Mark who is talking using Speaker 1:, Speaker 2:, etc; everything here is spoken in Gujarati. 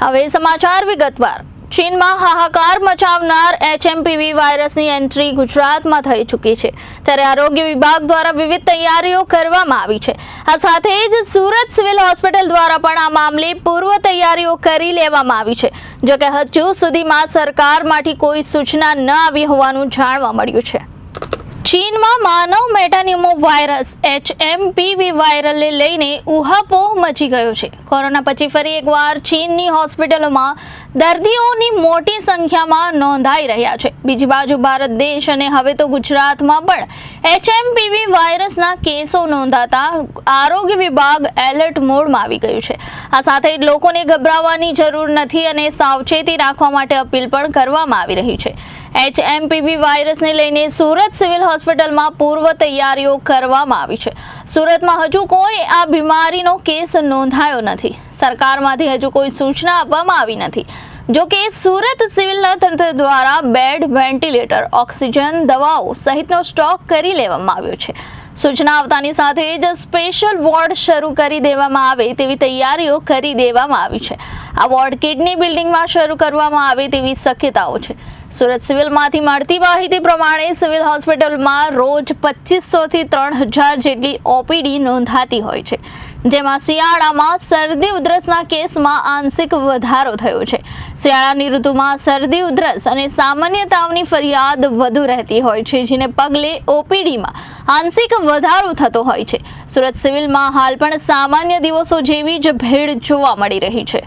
Speaker 1: હવે સમાચાર વિગતવાર. ચીનમાં હાહાકાર મચાવનાર એચએમપીવી વાયરસની એન્ટ્રી ગુજરાતમાં થઈ ચૂકી છે. ત્યારે આરોગ્ય વિભાગ દ્વારા વિવિધ તૈયારીઓ કરવામાં આવી છે. આ સાથે જ સુરત સિવિલ હોસ્પિટલ દ્વારા પણ આ મામલે પૂર્વ તૈયારીઓ કરી લેવામાં આવી છે. જોકે હજુ સુધીમાં સરકારમાંથી કોઈ સૂચના ન આવી હોવાનું જાણવા મળ્યું છે. ચીનમાં માનવ મેટાન્યુમો વાયરસ એચએમપીવી વાયરલને લઈને ઉહાપોહ મચી ગયો છે. કોરોના પછી ફરી એકવાર ચીનની હોસ્પિટલોમાં દર્દીઓની મોટી સંખ્યામાં નોંધાઈ રહ્યા છે. બીજી બાજુ ભારત દેશ અને હવે તો ગુજરાતમાં પણ એચએમપીવી વાયરસના કેસો નોંધાતા આરોગ્ય વિભાગ એલર્ટ મોડમાં આવી ગયું છે. આ સાથે લોકોને ગભરાવાની જરૂર નથી અને સાવચેતી રાખવા માટે અપીલ પણ કરવામાં આવી રહી છે. એચએમપીવી વાયરસને લઈને સુરત સિવિલ હોસ્પિટલમાં પૂર્વ તૈયારીઓ કરવામાં આવી છે. સુરતમાં હજુ કોઈ આ બીમારીનો કેસ નોંધાયો નથી. સરકારમાંથી હજુ કોઈ સૂચના આપવામાં આવી નથી. જો કે સુરત સિવિલના તંત્ર દ્વારા બેડ, વેન્ટિલેટર, ઓક્સિજન, દવાઓ સહિતનો સ્ટોક કરી લેવામાં આવ્યો છે. સૂચના આવતાની સાથે જ સ્પેશિયલ વોર્ડ શરૂ કરી દેવામાં આવે તેવી તૈયારીઓ કરી દેવામાં આવી છે. આ વોર્ડ કિડની બિલ્ડિંગમાં શરૂ કરવામાં આવે તેવી શક્યતાઓ છે. સુરત સિવિલમાંથી મળતી માહિતી પ્રમાણે સિવિલ હોસ્પિટલમાં રોજ પચીસોથી ત્રણ હજાર જેટલી ઓપીડી નોંધાતી હોય છે. જેમાં શિયાળામાં શરદી ઉધરસના કેસમાં આંશિક વધારો થયો છે. શિયાળાની ઋતુમાં શરદી ઉધરસ અને સામાન્ય તાવની ફરિયાદ વધુ રહેતી હોય છે, જેને પગલે ઓપીડીમાં આંશિક વધારો થતો હોય છે. સુરત સિવિલમાં હાલ પણ સામાન્ય દિવસો જેવી જ ભીડ જોવા મળી રહી છે.